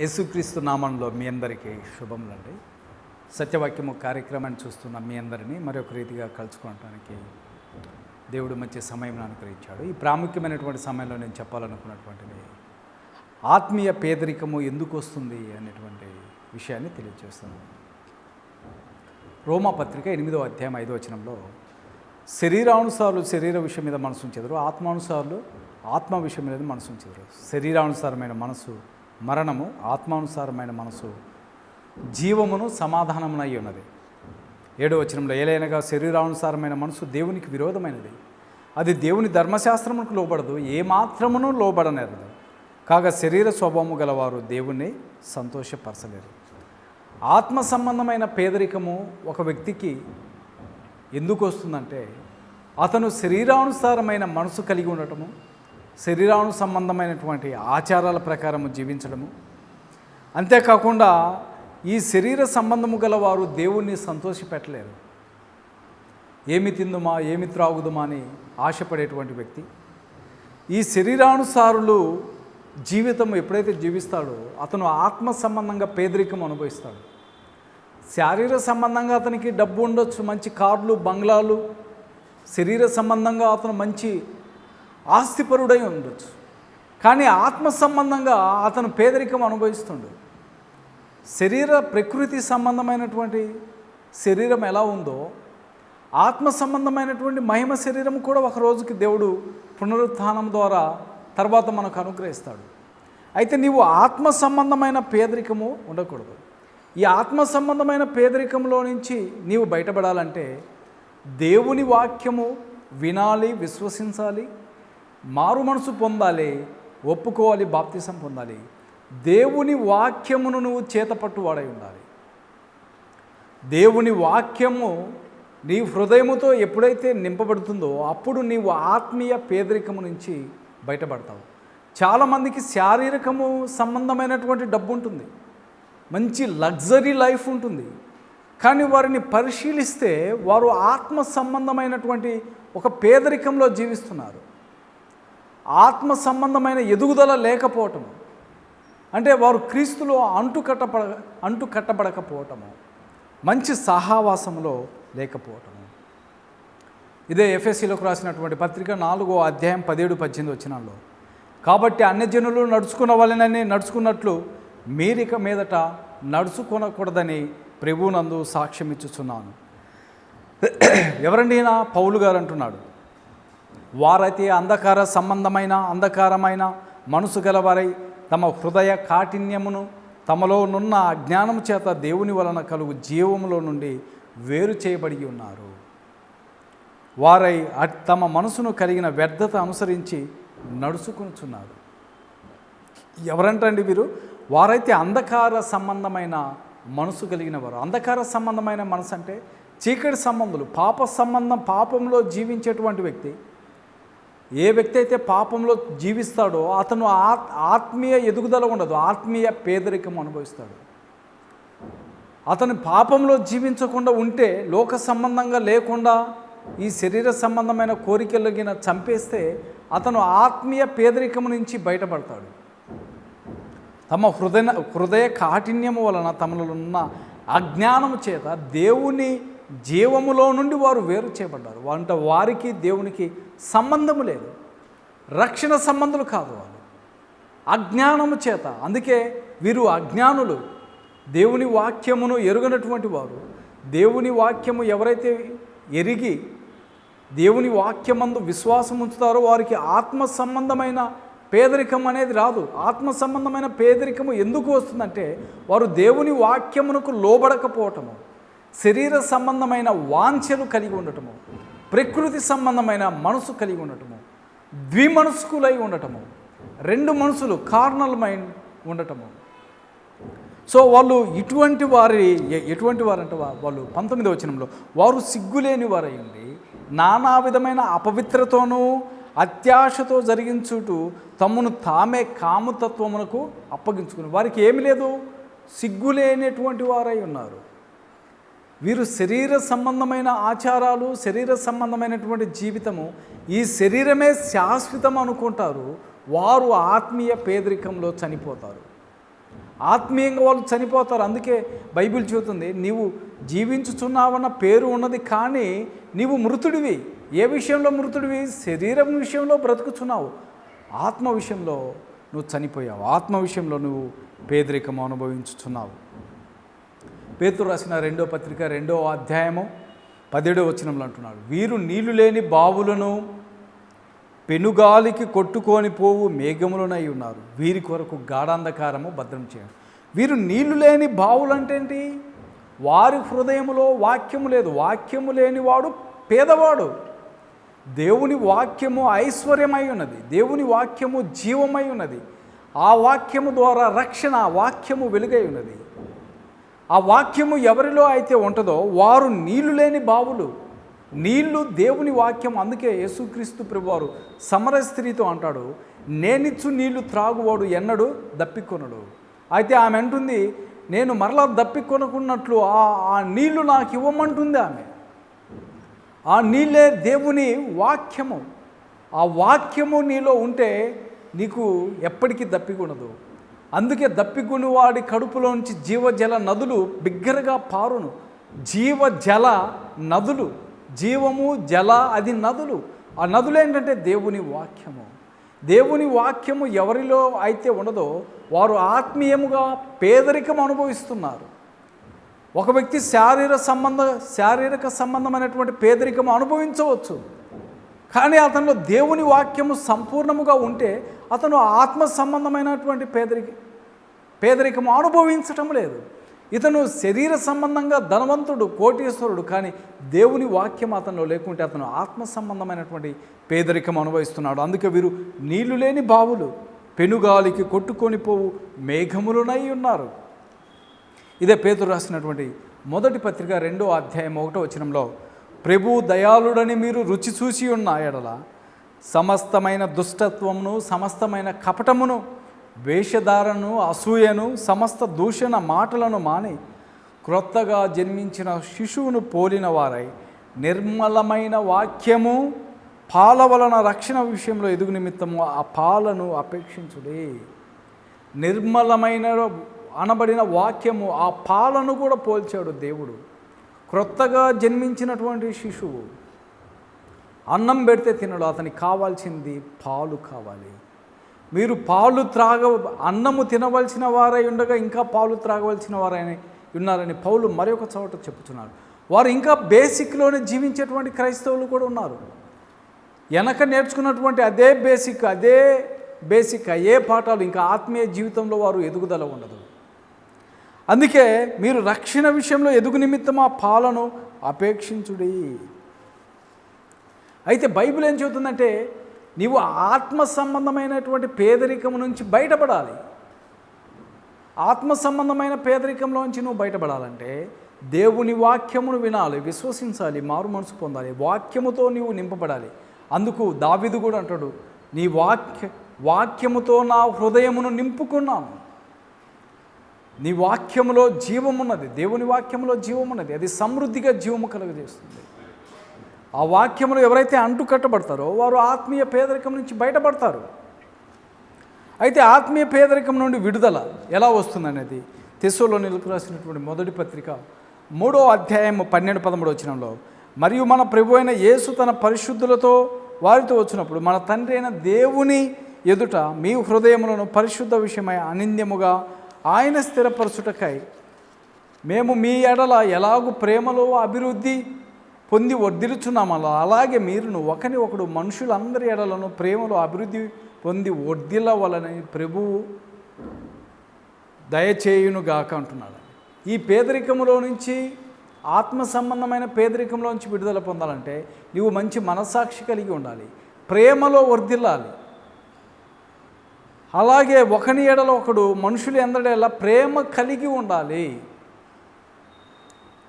యేసుక్రీస్తు నామంలో మీ అందరికీ శుభములండి. సత్యవాక్యము కార్యక్రమాన్ని చూస్తున్న మీ అందరినీ మరొక రీతిగా కలుసుకోవటానికి దేవుడు మంచి సమయం అనుగ్రహించాడు. ఈ ప్రాముఖ్యమైనటువంటి సమయంలో నేను చెప్పాలనుకున్నటువంటిది ఆత్మీయ పేదరికము ఎందుకు వస్తుంది అనేటువంటి విషయాన్ని తెలియజేస్తున్నాను రోమా పత్రిక ఎనిమిదో అధ్యాయం ఐదో వచనంలో శరీరానుసారులు శరీర విషయం మీద మనసు ఉంచెదరు ఆత్మానుసారులు ఆత్మ విషయం మీద మనసు ఉంచెదరు. శరీరానుసారమైన మనసు మరణము ఆత్మానుసారమైన మనసు జీవమును సమాధానమునై ఉన్నది. ఏడో వచనంలో ఏలైనగా శరీరానుసారమైన మనసు దేవునికి విరోధమైనది. అది దేవుని ధర్మశాస్త్రమునకు లోబడదు ఏమాత్రమును లోబడనేరదు. కాగా శరీర స్వభావము గలవారు దేవుణ్ణి సంతోషపరచలేరు. ఆత్మ సంబంధమైన పేదరికము ఒక వ్యక్తికి ఎందుకు వస్తుందంటే అతను శరీరానుసారమైన మనసు కలిగి ఉండటము శరీరాను సంబంధమైనటువంటి ఆచారాల ప్రకారము జీవించడము. అంతేకాకుండా ఈ శరీర సంబంధము గల వారు దేవుణ్ణి సంతోషపెట్టలేరు. ఏమి తిందుమా ఏమి త్రాగుదుమా అని ఆశపడేటువంటి వ్యక్తి. ఈ శరీరానుసారులు జీవితం ఎప్పుడైతే జీవిస్తాడో అతను ఆత్మ సంబంధంగా పేదరికం అనుభవిస్తాడు. శారీర సంబంధంగా అతనికి డబ్బు ఉండొచ్చు మంచి కార్లు బంగ్లాలు. శరీర సంబంధంగా అతను మంచి ఆస్తిపరుడై ఉండొచ్చు. కానీ ఆత్మ సంబంధంగా అతను పేదరికం అనుభవిస్తుండు. శరీర ప్రకృతి సంబంధమైనటువంటి శరీరం ఎలా ఉందో ఆత్మ సంబంధమైనటువంటి మహిమ శరీరం కూడా ఒక రోజుకి దేవుడు పునరుత్థానం ద్వారా తర్వాత మనకు అనుగ్రహిస్తాడు. అయితే నీవు ఆత్మ సంబంధమైన పేదరికము ఉండకూడదు. ఈ ఆత్మ సంబంధమైన పేదరికంలో నుంచి నీవు బయటపడాలంటే దేవుని వాక్యము వినాలి విశ్వసించాలి మారు మనసు పొందాలి ఒప్పుకోవాలి బాప్తిసం పొందాలి. దేవుని వాక్యమును నువ్వు చేతపట్టువాడై ఉండాలి. దేవుని వాక్యము నీ హృదయముతో ఎప్పుడైతే నింపబడుతుందో అప్పుడు నీవు ఆత్మీయ పేదరికము నుంచి బయటపడతావు. చాలామందికి శారీరకము సంబంధమైనటువంటి డబ్బు ఉంటుంది. మంచి లగ్జరీ లైఫ్ ఉంటుంది. కానీ వారిని పరిశీలిస్తే వారు ఆత్మ సంబంధమైనటువంటి ఒక పేదరికంలో జీవిస్తున్నారు. ఆత్మ సంబంధమైన ఎదుగుదల లేకపోవటము. అంటే వారు క్రీస్తులో అంటు కట్టబడ అంటు కట్టబడకపోవటము మంచి సహావాసంలో లేకపోవటము. ఇదే ఎఫ్ఎస్సిలోకి రాసినటువంటి పత్రిక నాలుగో అధ్యాయం పదిహేడు పద్దెనిమిది వచ్చినాల్లో కాబట్టి అన్యజనులు నడుచుకున్న వాళ్ళని నడుచుకున్నట్లు మీరిక మీదట నడుచుకొనకూడదని ప్రభువునందు సాక్ష్యం ఇచ్చుచున్నాను ఎవరండి నా పౌలు గారు అంటున్నాడు. వారైతే అంధకార సంబంధమైన అంధకారమైన మనసు గలవారై తమ హృదయ కాఠిన్యమును తమలో నున్న అజ్ఞానం చేత దేవుని వలన కలుగు జీవములో నుండి వేరు చేయబడి ఉన్నారు. వారై తమ మనసును కలిగిన వ్యర్థత అనుసరించి నడుచుకునుచున్నారు. ఎవరంటండి వీరు? వారైతే అంధకార సంబంధమైన మనసు కలిగిన వారు. అంధకార సంబంధమైన మనసు అంటే చీకటి సంబంధులు పాప సంబంధం పాపంలో జీవించేటువంటి వ్యక్తి ఏ వ్యక్తి అయితే పాపంలో జీవిస్తాడో అతను ఆత్ ఆత్మీయ ఎదుగుదల ఉండదు ఆత్మీయ పేదరికం అనుభవిస్తాడు. అతను పాపంలో జీవించకుండా ఉంటే లోక సంబంధంగా లేకుండా ఈ శరీర సంబంధమైన కోరికలగిన చంపేస్తే అతను ఆత్మీయ పేదరికం నుంచి బయటపడతాడు. తమ హృదయ హృదయ కాఠిన్యము వలన తమలో ఉన్న అజ్ఞానము చేత దేవుని జీవములో నుండి వారు వేరు చేయబడ్డారు. అంటే వారికి దేవునికి సంబంధము లేదు. రక్షణ సంబంధులు కాదు వాళ్ళు. అజ్ఞానము చేత అందుకే వీరు అజ్ఞానులు. దేవుని వాక్యమును ఎరుగనటువంటి వారు. దేవుని వాక్యము ఎవరైతే ఎరిగి దేవుని వాక్యమందు విశ్వాసం ఉంచుతారో వారికి ఆత్మ సంబంధమైన పేదరికం అనేది రాదు. ఆత్మ సంబంధమైన పేదరికము ఎందుకు వస్తుందంటే వారు దేవుని వాక్యమునకు లోబడకపోవటము. శరీర సంబంధమైన వాంఛలు కలిగి ఉండటము ప్రకృతి సంబంధమైన మనసు కలిగి ఉండటము ద్విమనస్కులై ఉండటము రెండు మనసులు కార్నల్ మైండ్ ఉండటము. సో వాళ్ళు ఇటువంటి వారి ఎటువంటి వారంటే వాళ్ళు పంతొమ్మిది వచనంలో వారు సిగ్గులేని వారై ఉండి నానా విధమైన అపవిత్రతోనూ అత్యాశతో జరిగించుటూ తమను తామే కామతత్వమునకు అప్పగించుకుని వారికి ఏమి లేదు? సిగ్గులేనటువంటి వారై ఉన్నారు. వీరు శరీర సంబంధమైన ఆచారాలు శరీర సంబంధమైనటువంటి జీవితము ఈ శరీరమే శాశ్వతం అనుకుంటారు. వారు ఆత్మీయ పేదరికంలో చనిపోతారు. ఆత్మీయంగా వాళ్ళు చనిపోతారు. అందుకే బైబిల్ చెబుతుంది నీవు జీవించుచున్నావన్న పేరు ఉన్నది కానీ నీవు మృతుడివి. ఏ విషయంలో మృతుడివి? శరీరం విషయంలో బ్రతుకుచున్నావు. ఆత్మ విషయంలో నువ్వు చనిపోయావు. ఆత్మ విషయంలో నువ్వు పేదరికం అనుభవించుచున్నావు. పేతురు రాసిన రెండో పత్రిక రెండో అధ్యాయము పదిహేడో వచనంలో అంటున్నాడు వీరు నీళ్ళు లేని బావులను పెనుగాలికి కొట్టుకొని పోవు మేఘములనై ఉన్నారు. వీరి కొరకు గాఢాంధకారము భద్రం చేయండి వీరు నీళ్ళు లేని బావులు అంటే ఏంటి? వారి హృదయములో వాక్యము లేదు. వాక్యము లేనివాడు పేదవాడు. దేవుని వాక్యము ఐశ్వర్యమై ఉన్నది. దేవుని వాక్యము జీవమై ఉన్నది. ఆ వాక్యము ద్వారా రక్షణ ఆ వాక్యము వెలుగై ఉన్నది. ఆ వాక్యము ఎవరిలో అయితే ఉంటుందో వారు నీళ్ళు లేని బావులు. నీళ్ళు దేవుని వాక్యం అందుకే యేసుక్రీస్తు ప్రభువారు సమర స్త్రీతో అంటాడు నేనిచ్చు నీళ్ళు త్రాగువాడు ఎన్నడు దప్పికొనడు. అయితే ఆమె అంటుంది నేను మరలా దప్పికొనకున్నట్లు ఆ ఆ నీళ్ళు నాకు ఇవ్వమంటుంది ఆమె. ఆ నీళ్ళే దేవుని వాక్యము. ఆ వాక్యము నీలో ఉంటే నీకు ఎప్పటికీ దప్పికొనదు. అందుకే దప్పిగుని వాడి కడుపులోంచి జీవజల నదులు బిగ్గరగా పారును. జీవజల నదులు జీవము జల అది నదులు. ఆ నదులు ఏంటంటే దేవుని వాక్యము. దేవుని వాక్యము ఎవరిలో అయితే ఉండదో వారు ఆత్మీయముగా పేదరికం అనుభవిస్తున్నారు. ఒక వ్యక్తి శారీర సంబంధ శారీరక సంబంధమైనటువంటి పేదరికం అనుభవించవచ్చు. కానీ అతనిలో దేవుని వాక్యము సంపూర్ణముగా ఉంటే అతను ఆత్మ సంబంధమైనటువంటి పేదరిక పేదరికము అనుభవించటం లేదు. ఇతను శరీర సంబంధంగా ధనవంతుడు కోటీశ్వరుడు కానీ దేవుని వాక్యం అతనిలో లేకుంటే అతను ఆత్మ సంబంధమైనటువంటి పేదరికం అనుభవిస్తున్నాడు. అందుకే వీరు నీళ్ళు లేని బావులు పెనుగాలికి కొట్టుకొని పోవు మేఘములునై ఉన్నారు. ఇదే పేతురు రాసినటువంటి మొదటి పత్రిక రెండో అధ్యాయం ఒకటో వచనంలో ప్రభు దయాళుడని మీరు రుచి చూసి ఉన్న ఎడల సమస్తమైన దుష్టత్వమును సమస్తమైన కపటమును వేషధారను అసూయను సమస్త దూషణ మాటలను మాని క్రొత్తగా జన్మించిన శిశువును పోలిన వారై నిర్మలమైన వాక్యము పాల వలన రక్షణ విషయంలో ఎదుగు నిమిత్తము ఆ పాలను అపేక్షించుడే. నిర్మలమైన అనబడిన వాక్యము ఆ పాలను కూడా పోల్చాడు దేవుడు. క్రొత్తగా జన్మించినటువంటి శిశువు అన్నం పెడితే తినడు అతనికి కావాల్సింది పాలు కావాలి. మీరు పాలు త్రాగ అన్నము తినవలసిన వారై ఉండగా ఇంకా పాలు త్రాగవలసిన వారని ఉన్నారని పౌలు మరొక చోట చెప్పుచున్నారు వారు ఇంకా బేసిక్లోనే జీవించేటువంటి క్రైస్తవులు కూడా ఉన్నారు. వెనక నేర్చుకున్నటువంటి అదే బేసిక్ అదే బేసిక్ అయ్యే పాఠాలు ఇంకా ఆత్మీయ జీవితంలో వారు ఎదుగుదల ఉండదు. అందుకే మీరు రక్షణ విషయంలో ఎదుగు నిమిత్తం ఆ పాలను అపేక్షించుడి. అయితే బైబిల్ ఏం చెబుతుందంటే నీవు ఆత్మ సంబంధమైనటువంటి పేదరికం నుంచి బయటపడాలి. ఆత్మ సంబంధమైన పేదరికంలోంచి నువ్వు బయటపడాలంటే దేవుని వాక్యమును వినాలి విశ్వసించాలి మారు మనసు పొందాలి వాక్యముతో నీవు నింపబడాలి. అందుకు దావిదు కూడా అంటాడు నీ వాక్య వాక్యముతో నా హృదయమును నింపుకున్నాను. నీ వాక్యంలో జీవమున్నది. దేవుని వాక్యంలో జీవమున్నది. అది సమృద్ధిగా జీవము కలుగజేస్తుంది. ఆ వాక్యములు ఎవరైతే అంటు కట్టబడతారో వారు ఆత్మీయ పేదరికం నుంచి బయటపడతారు. అయితే ఆత్మీయ పేదరికం నుండి విడుదల ఎలా వస్తుందనేది తెస్సులో నిలుకు రాసినటువంటి మొదటి పత్రిక మూడో అధ్యాయం పన్నెండు పదమూడు వచ్చినంలో మరియు మన ప్రభు అయిన యేసు తన పరిశుద్ధులతో వారితో వచ్చినప్పుడు మన తండ్రి అయిన దేవుని ఎదుట మీ హృదయములను పరిశుద్ధ విషయమై అనింద్యముగా ఆయన స్థిరపరచుటకై మేము మీ ఎడల ఎలాగు ప్రేమలో అభివృద్ధి పొంది వర్ధిల్చున్నాము అలా అలాగే మీరును ఒకని ఒకడు మనుషులందరి ఎడలను ప్రేమలో అభివృద్ధి పొంది వర్ధిల్లవలనని ప్రభువు దయచేయునుగాక అంటున్నాడు. ఈ పేదరికములో నుంచి ఆత్మ సంబంధమైన పేదరికంలో నుంచి విడుదల పొందాలంటే నీవు మంచి మనస్సాక్షి కలిగి ఉండాలి. ప్రేమలో వర్ధిల్లాలి అలాగే ఒకని ఎడల ఒకడు మనుషులు ఎందడేలా ప్రేమ కలిగి ఉండాలి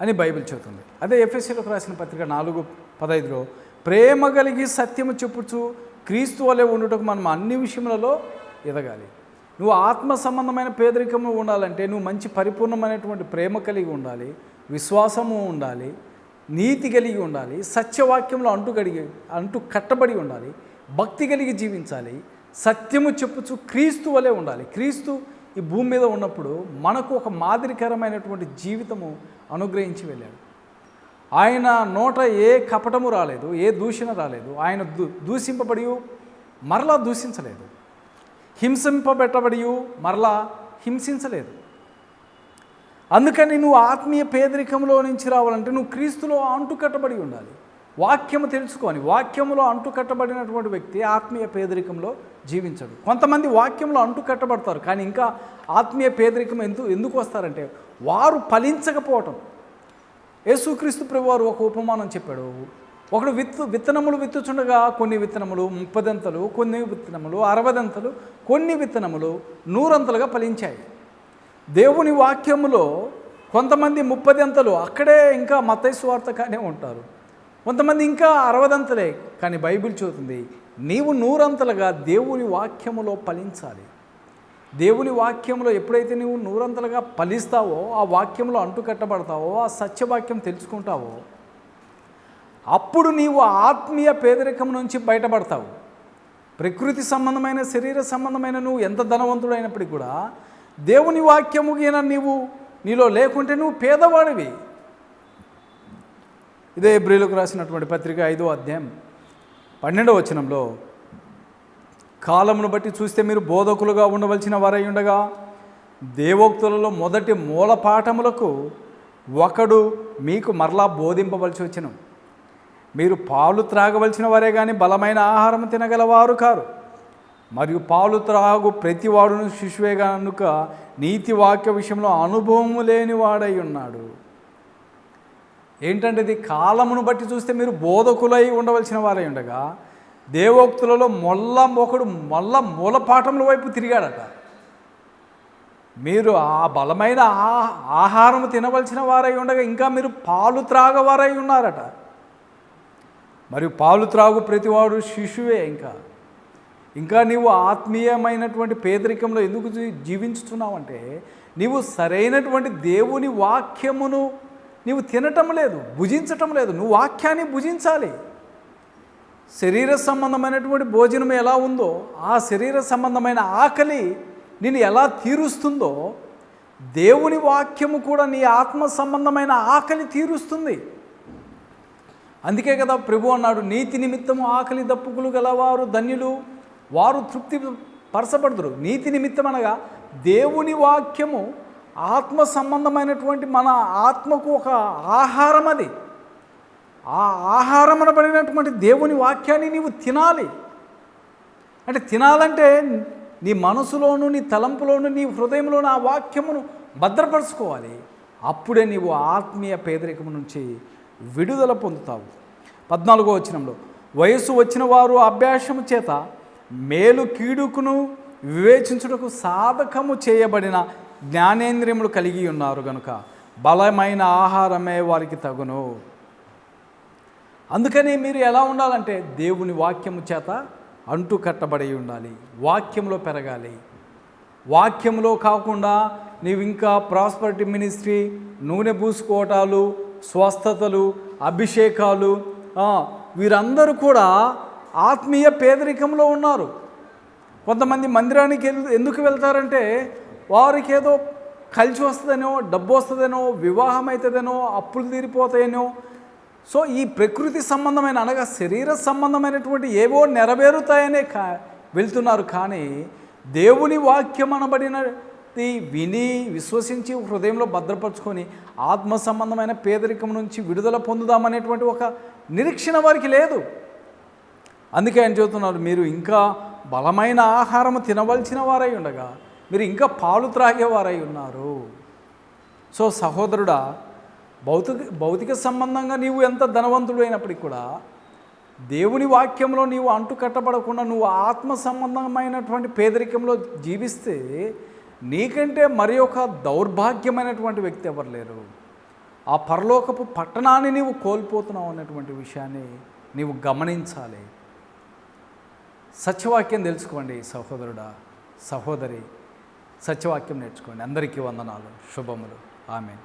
అని బైబిల్ చెబుతుంది. అదే ఎఫ్ఎస్సీలకు రాసిన పత్రిక నాలుగు పదైదులో ప్రేమ కలిగి సత్యము చెప్పుచు క్రీస్తు వలె ఉండుటకు మనం అన్ని విషయములలో ఎదగాలి. నువ్వు ఆత్మ సంబంధమైన పేదరికము ఉండాలంటే నువ్వు మంచి పరిపూర్ణమైనటువంటి ప్రేమ కలిగి ఉండాలి విశ్వాసము ఉండాలి నీతి కలిగి ఉండాలి సత్యవాక్యంలో అంటు కలిగి అంటు కట్టబడి ఉండాలి భక్తి కలిగి జీవించాలి సత్యము చెప్పుచు క్రీస్తు వలె ఉండాలి. క్రీస్తు ఈ భూమి మీద ఉన్నప్పుడు మనకు ఒక మాదిరికరమైనటువంటి జీవితము అనుగ్రహించి వెళ్ళాడు. ఆయన నోట ఏ కపటము రాలేదు ఏ దూషణ రాలేదు. ఆయన దూ దూషింపబడి మరలా దూషించలేదు. హింసింపబెట్టబడి మరలా హింసించలేదు. అందుకని నువ్వు ఆత్మీయ పేదరికంలో నుంచి రావాలంటే నువ్వు క్రీస్తులో అంటుకట్టబడి ఉండాలి. వాక్యము తెలుసుకొని వాక్యములో అంటు కట్టబడినటువంటి వ్యక్తి ఆత్మీయ పేదరికంలో జీవించడు. కొంతమంది వాక్యంలో అంటు కట్టబడతారు కానీ ఇంకా ఆత్మీయ పేదరికం ఎందుకు ఎందుకు వస్తారంటే వారు ఫలించకపోవటం. యేసుక్రీస్తు ప్రభువారు ఒక ఉపమానం చెప్పాడు. ఒకడు విత్తు విత్తనములు విత్తుచుండగా కొన్ని విత్తనములు ముప్పదంతలు కొన్ని విత్తనములు అరవదంతలు కొన్ని విత్తనములు నూరంతలుగా ఫలించాయి. దేవుని వాక్యములో కొంతమంది ముప్పదంతలు అక్కడే ఇంకా మతైస్వార్థ వార్తగానే ఉంటారు. కొంతమంది ఇంకా అరవదంతలే కానీ బైబిల్ చూస్తుంది నీవు నూరంతలుగా దేవుని వాక్యములో ఫలించాలి. దేవుని వాక్యంలో ఎప్పుడైతే నువ్వు నూరంతలుగా ఫలిస్తావో ఆ వాక్యంలో అంటుకట్టబడతావో ఆ సత్యవాక్యం తెలుసుకుంటావో అప్పుడు నీవు ఆత్మీయ పేదరికం నుంచి బయటపడతావు. ప్రకృతి సంబంధమైన శరీర సంబంధమైన నువ్వు ఎంత ధనవంతుడైనప్పటికీ కూడా దేవుని వాక్యము నీవు నీలో లేకుంటే నువ్వు పేదవాడివి. ఇదే ఏబ్రిలకు రాసినటువంటి పత్రిక ఐదో అధ్యాయం పన్నెండవ వచనంలో కాలమును బట్టి చూస్తే మీరు బోధకులుగా ఉండవలసిన వారై ఉండగా దేవోక్తులలో మొదటి మూల పాఠములకు ఒకడు మీకు మరలా బోధింపవలసి వచ్చను. మీరు పాలు త్రాగవలసిన వారే కానీ బలమైన ఆహారం తినగలవారు కారు. మరియు పాలు త్రాగు ప్రతివాడును శిశువే కనుక నీతి వాక్య విషయంలో అనుభవము లేని వాడై ఉన్నాడు. ఏంటంటే ఇది కాలమును బట్టి చూస్తే మీరు బోధకులై ఉండవలసిన వారై ఉండగా దేవోక్తులలో మొల్ల ఒకడు మొల్ల మూలపాఠముల వైపు తిరిగాడట. మీరు ఆ బలమైన ఆ- ఆహారం తినవలసిన వారై ఉండగా ఇంకా మీరు పాలు త్రాగవారై ఉన్నారట. మరియు పాలు త్రాగు ప్రతివాడు శిశువే ఇంకా. ఇంకా నీవు ఆత్మీయమైనటువంటి పేదరికంలో ఎందుకు జీవించుతున్నావంటే నీవు సరైనటువంటి దేవుని వాక్యమును నీవు తినటం లేదు భుజించటం లేదు నువ్వు వాక్యాన్ని భుజించాలి. శరీర సంబంధమైనటువంటి భోజనం ఎలా ఉందో ఆ శరీర సంబంధమైన ఆకలి నేను ఎలా తీరుస్తుందో దేవుని వాక్యము కూడా నీ ఆత్మ సంబంధమైన ఆకలి తీరుస్తుంది. అందుకే కదా ప్రభు అన్నాడు నీతి నిమిత్తము ఆకలి దప్పుకులు గలవారు ధన్యులు వారు తృప్తి పరచబడుదురు. నీతి నిమిత్తం అనగా దేవుని వాక్యము ఆత్మ సంబంధమైనటువంటి మన ఆత్మకు ఒక ఆహారం అది. ఆ ఆహారం పడినటువంటి దేవుని వాక్యాన్ని నీవు తినాలి. అంటే తినాలంటే నీ మనసులోను నీ తలంపులోను నీ హృదయంలోను ఆ వాక్యమును భద్రపరచుకోవాలి. అప్పుడే నీవు ఆత్మీయ పేదరికం నుంచి విడుదల పొందుతావు. పద్నాలుగో వచనంలో వయసు వచ్చిన వారు అభ్యాసము చేత మేలు కీడుకును వివేచించుటకు సాధకము చేయబడిన జ్ఞానేంద్రియములు కలిగి ఉన్నారు గనుక బలమైన ఆహారమే వారికి తగును. అందుకని మీరు ఎలా ఉండాలంటే దేవుని వాక్యము చేత అంటు కట్టబడి ఉండాలి వాక్యంలో పెరగాలి. వాక్యంలో కాకుండా నీవు ఇంకా ప్రాస్పరిటీ మినిస్ట్రీ నూనె పూసుకోవటాలు స్వస్థతలు అభిషేకాలు వీరందరూ కూడా ఆత్మీయ పేదరికంలో ఉన్నారు. కొంతమంది మందిరానికి ఎందుకు వెళ్తారంటే వారికి ఏదో కలిసి వస్తుందనో డబ్బు వస్తుందనో వివాహం అవుతుందనో అప్పులు తీరిపోతాయనో. సో ఈ ప్రకృతి సంబంధమైన అనగా శరీర సంబంధమైనటువంటి ఏవో నెరవేరుతాయనే కా వెళ్తున్నారు. కానీ దేవుని వాక్యం అనబడినది విని విశ్వసించి హృదయంలో భద్రపరుచుకొని ఆత్మ సంబంధమైన పేదరికం నుంచి విడుదల పొందుదామనేటువంటి ఒక నిరీక్షణ వారికి లేదు. అందుకే ఆయన చెబుతున్నారు మీరు ఇంకా బలమైన ఆహారం తినవలసిన వారై ఉండగా మీరు ఇంకా పాలు త్రాగేవారై ఉన్నారు. సో సహోదరుడా భౌతిక భౌతిక సంబంధంగా నీవు ఎంత ధనవంతుడు అయినప్పటికీ కూడా దేవుని వాక్యంలో నీవు అంటు కట్టబడకుండా నువ్వు ఆత్మ సంబంధమైనటువంటి పేదరికంలో జీవిస్తే నీకంటే మరి ఒక దౌర్భాగ్యమైనటువంటి వ్యక్తి ఎవరు లేరు. ఆ పరలోకపు పట్టణాన్ని నీవు కోల్పోతున్నావు అన్నటువంటి విషయాన్ని నీవు గమనించాలి. సత్యవాక్యం తెలుసుకోండి సహోదరుడా సహోదరి. సత్యవాక్యం నేర్చుకోండి. అందరికీ వందనాలు. శుభములు. ఆమె